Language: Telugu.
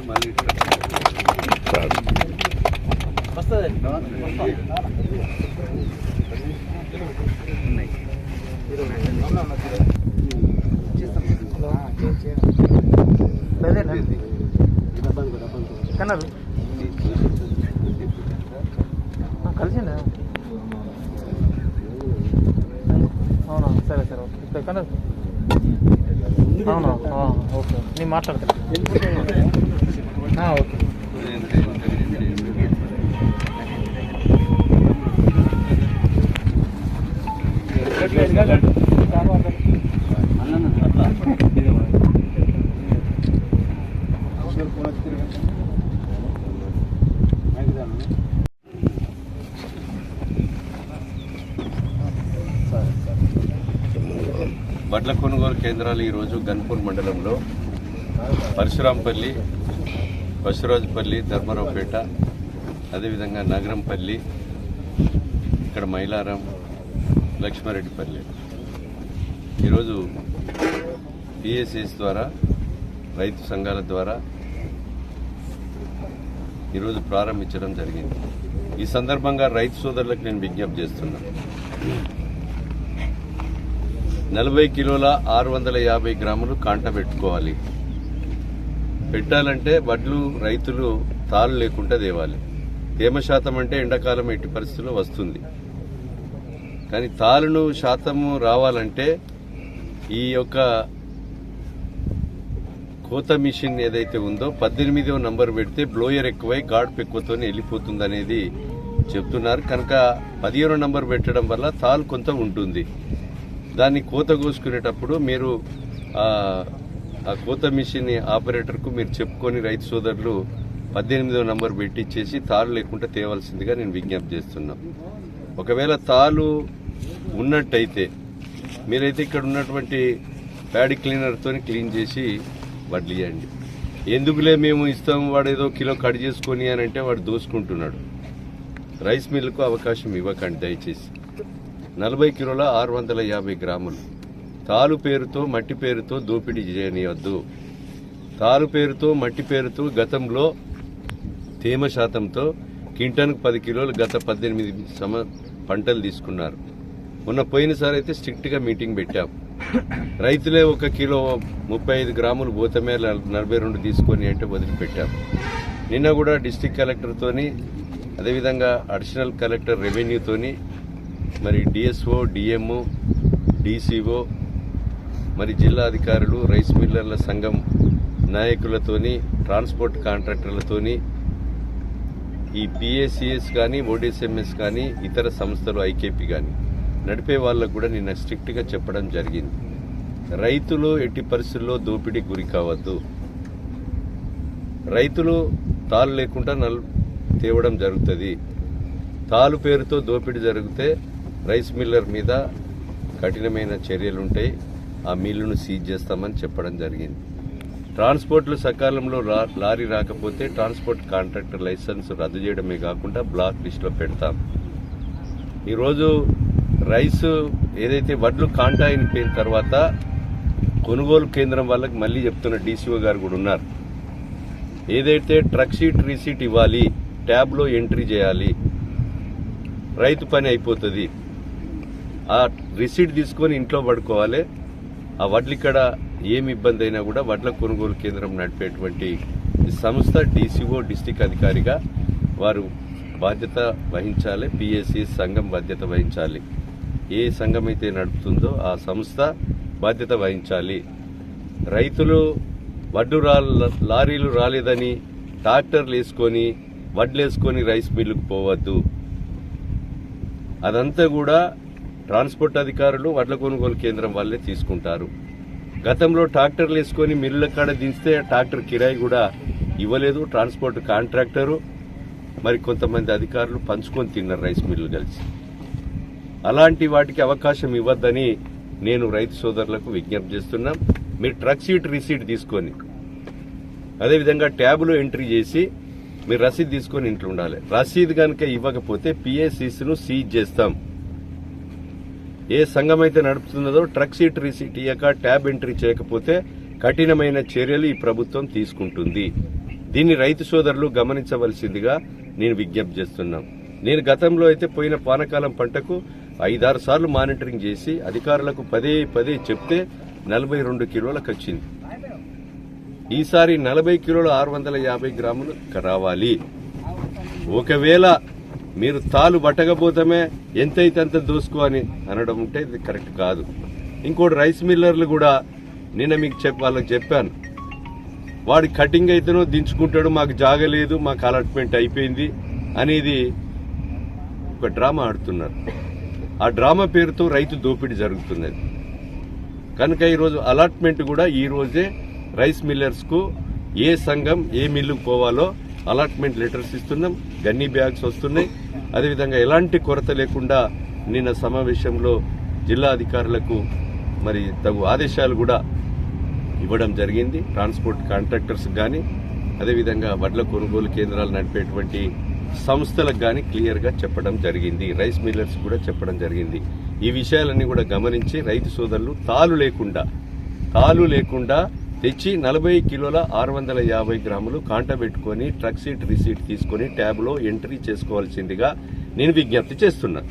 మళ్ళీ కన్నారు కలిసిందా అవునా సరే సరే ఓకే ఇక్కడ కన్నారు అవునా? ఓకే. నేను మాట్లాడతాను. ఆ, ఓకే. వడ్ల కొనుగోలు కేంద్రాలు ఈరోజు గన్పూర్ మండలంలో. పరశురాంపల్లి పశురాజుపల్లి ధర్మరావుపేట అదేవిధంగా నగరంపల్లి ఇక్కడ మైలారం లక్ష్మారెడ్డిపల్లి. ఈరోజు పిఎస్ఎస్ ద్వారా రైతు సంఘాల ద్వారా ఈరోజు ప్రారంభించడం జరిగింది. ఈ సందర్భంగా రైతు సోదరులకు నేను విజ్ఞప్తి చేస్తున్నాను. నలభై కిలోల ఆరు వందల యాభై గ్రాములు కాంట పెట్టుకోవాలి. పెట్టాలంటే వడ్లు రైతులు తాళ్ళు లేకుండా తేవాలి. తేమ శాతం అంటే ఎండాకాలం ఎట్టి పరిస్థితుల్లో వస్తుంది. కానీ తాలును శాతము రావాలంటే ఈ యొక్క కోత మిషన్ ఏదైతే ఉందో పద్దెనిమిదో నంబర్ పెడితే బ్లోయర్ ఎక్కువై గాడ్ ఎక్కువతో వెళ్ళిపోతుంది అనేది చెప్తున్నారు. కనుక పదిహేను నంబర్ పెట్టడం వల్ల తాలు కొంత ఉంటుంది. దాన్ని కోత కోసుకునేటప్పుడు మీరు ఆ కోత మిషన్ ఆపరేటర్కు మీరు చెప్పుకొని రైతు సోదరులు పద్దెనిమిదో నంబర్ పెట్టించేసి తాళ్ళు లేకుండా తేవాల్సిందిగా నేను విజ్ఞప్తి చేస్తున్నా. ఒకవేళ తాళ్ళు ఉన్నట్టయితే మీరైతే ఇక్కడ ఉన్నటువంటి ప్యాడ్ క్లీనర్తో క్లీన్ చేసి వడ్లు ఇవ్వండి ఎందుకులే మేము ఇస్తాం వాడు ఏదో కిలో కట్ చేసుకొని అని అంటే వాడు దోసుకుంటున్నాడు. రైస్ మిల్లుకు అవకాశం ఇవ్వకండి దయచేసి. నలభై కిలోల ఆరు వందల యాభై గ్రాములు. తాలు పేరుతో మట్టి పేరుతో దోపిడీ చేయనివద్దు తాలు పేరుతో మట్టి పేరుతో గతంలో తేమ శాతంతో కింటన్కు పది కిలోలు గత పద్దెనిమిది సమ పంటలు తీసుకున్నారు. మొన్న పోయినసారి అయితే స్ట్రిక్ట్గా మీటింగ్ పెట్టాం. రైతులే ఒక కిలో ముప్పై ఐదు గ్రాములు పోతమే నలభై రెండు తీసుకొని అంటే వదిలిపెట్టాం. నిన్న కూడా డిస్టిక్ కలెక్టర్తోని అదేవిధంగా అడిషనల్ కలెక్టర్ రెవెన్యూతోని మరి డిఎస్ఓ డిఎంఓ డిసిఓ మరి జిల్లా అధికారులు రైస్ మిల్లర్ల సంఘం నాయకులతోని ట్రాన్స్పోర్ట్ కాంట్రాక్టర్లతోని ఈ పిఎసిఎస్ కానీ ఓడిఎస్ఎంఎస్ కానీ ఇతర సంస్థలు ఐకేపీ కానీ నడిపే వాళ్ళకు కూడా నిన్న స్ట్రిక్ట్గా చెప్పడం జరిగింది. రైతులు ఎట్టి పరిస్థితుల్లో దోపిడీ గురి కావద్దు. రైతులు తాళ్ళు లేకుండా నల్ తేవడం జరుగుతుంది. తాలు పేరుతో దోపిడీ జరిగితే రైస్ మిల్లర్ మీద కఠినమైన చర్యలు ఉంటాయి ఆ మిల్లును సీజ్ చేస్తామని చెప్పడం జరిగింది. ట్రాన్స్పోర్ట్లు సకాలంలో లారీ రాకపోతే ట్రాన్స్పోర్ట్ కాంట్రాక్టర్ లైసెన్స్ రద్దు చేయడమే కాకుండా బ్లాక్ లిస్ట్లో పెడతాం. ఈరోజు రైస్ ఏదైతే వడ్లు కాంటా అయిపోయిన తర్వాత కొనుగోలు కేంద్రం వాళ్ళకి మళ్ళీ చెప్తున్న డీసీఓ గారు కూడా ఉన్నారు. ఏదైతే ట్రక్ షీట్ రీసీట్ ఇవ్వాలి ట్యాబ్లో ఎంట్రీ చేయాలి రైతు పని అయిపోతుంది. ఆ రిసీట్ తీసుకొని ఇంట్లో పడుకోవాలి. ఆ వడ్లు ఇక్కడ ఏమి ఇబ్బంది అయినా కూడా వడ్ల కొనుగోలు కేంద్రం నడిపేటువంటి సంస్థ డీసీఓ డిస్టిక్ అధికారిగా వారు బాధ్యత వహించాలి. పిఎస్సి సంఘం బాధ్యత వహించాలి. ఏ సంఘం అయితే నడుపుతుందో ఆ సంస్థ బాధ్యత వహించాలి. రైతులు వడ్లు రా లారీలు రాలేదని ట్రాక్టర్లు వేసుకొని వడ్లు వేసుకొని రైస్ మిల్లుకు పోవద్దు. అదంతా కూడా ట్రాన్స్పోర్ట్ అధికారులు వడ్ల కొనుగోలు కేంద్రం వాళ్ళే తీసుకుంటారు. గతంలో ట్రాక్టర్లు వేసుకొని మిల్లుల కాడ దించితే ట్రాక్టర్ కిరాయి కూడా ఇవ్వలేదు. ట్రాన్స్పోర్ట్ కాంట్రాక్టరు మరి కొంతమంది అధికారులు పంచుకొని తిన్నారు రైస్ మిల్లు కలిసి. అలాంటి వాటికి అవకాశం ఇవ్వద్దని నేను రైతు సోదరులకు విజ్ఞప్తి చేస్తున్నాం. మీరు ట్రక్ సీట్ రిసీట్ తీసుకొని అదేవిధంగా ట్యాబ్లో ఎంట్రీ చేసి మీరు రసీదు తీసుకొని ఇంట్లో ఉండాలి. రసీదు కనుక ఇవ్వకపోతే పిఎస్సిస్ను సీజ్ చేస్తాం. ఏ సంఘం అయితే నడుపుతున్నదో ట్రక్ సీట్ రిసీట్ ఇయ్యక ట్యాబ్ ఎంట్రీ చేయకపోతే కఠినమైన చర్యలు ఈ ప్రభుత్వం తీసుకుంటుంది. దీన్ని రైతు సోదరులు గమనించవలసిందిగా నేను విజ్ఞప్తి చేస్తున్నాం. నేను గతంలో అయితే పోయిన పానకాలం పంటకు ఐదారు సార్లు మానిటరింగ్ చేసి అధికారులకు పదే పదే చెప్తే నలభై రెండు కిలోలకు వచ్చింది ఈసారి నలభై కిలోల ఆరు వందల యాభై గ్రాములు రావాలి. ఒకవేళ మీరు తాలు పట్టకపోతమే ఎంతైతే అంత దోసుకో అని అనడం ఉంటే ఇది కరెక్ట్ కాదు. ఇంకోటి రైస్ మిల్లర్లు కూడా నిన్న మీకు చెప్ప వాళ్ళకి చెప్పాను. వాడి కటింగ్ అయితేనో దించుకుంటాడు మాకు జాగలేదు మాకు అలాట్మెంట్ అయిపోయింది అనేది ఒక డ్రామా ఆడుతున్నారు. ఆ డ్రామా పేరుతో రైతు దోపిడీ జరుగుతున్నది. కనుక ఈరోజు అలాట్మెంట్ కూడా ఈరోజే రైస్ మిల్లర్స్కు ఏ సంఘం ఏ మిల్లుకు పోవాలో అలాట్మెంట్ లెటర్స్ ఇస్తున్నాం గన్నీ బ్యాగ్స్ వస్తున్నాయి. అదేవిధంగా ఎలాంటి కొరత లేకుండా నిన్న సమావేశంలో జిల్లా అధికారులకు మరి తగు ఆదేశాలు కూడా ఇవ్వడం జరిగింది. ట్రాన్స్పోర్ట్ కాంట్రాక్టర్స్ కానీ అదేవిధంగా వడ్ల కొనుగోలు కేంద్రాలు నడిపేటువంటి సంస్థలకు కానీ క్లియర్గా చెప్పడం జరిగింది. రైస్ మిల్లర్స్ కూడా చెప్పడం జరిగింది. ఈ విషయాలన్నీ కూడా గమనించి రైతు సోదరులు తాలు లేకుండా తాలు లేకుండా తెచ్చి నలభై కిలోల ఆరు వందల యాభై గ్రాములు కాంటబెట్టుకొని ట్రక్ సీట్ రిసీట్ తీసుకొని ట్యాబ్లో ఎంట్రీ చేసుకోవాల్సిందిగా నేను విజ్ఞప్తి చేస్తున్నాను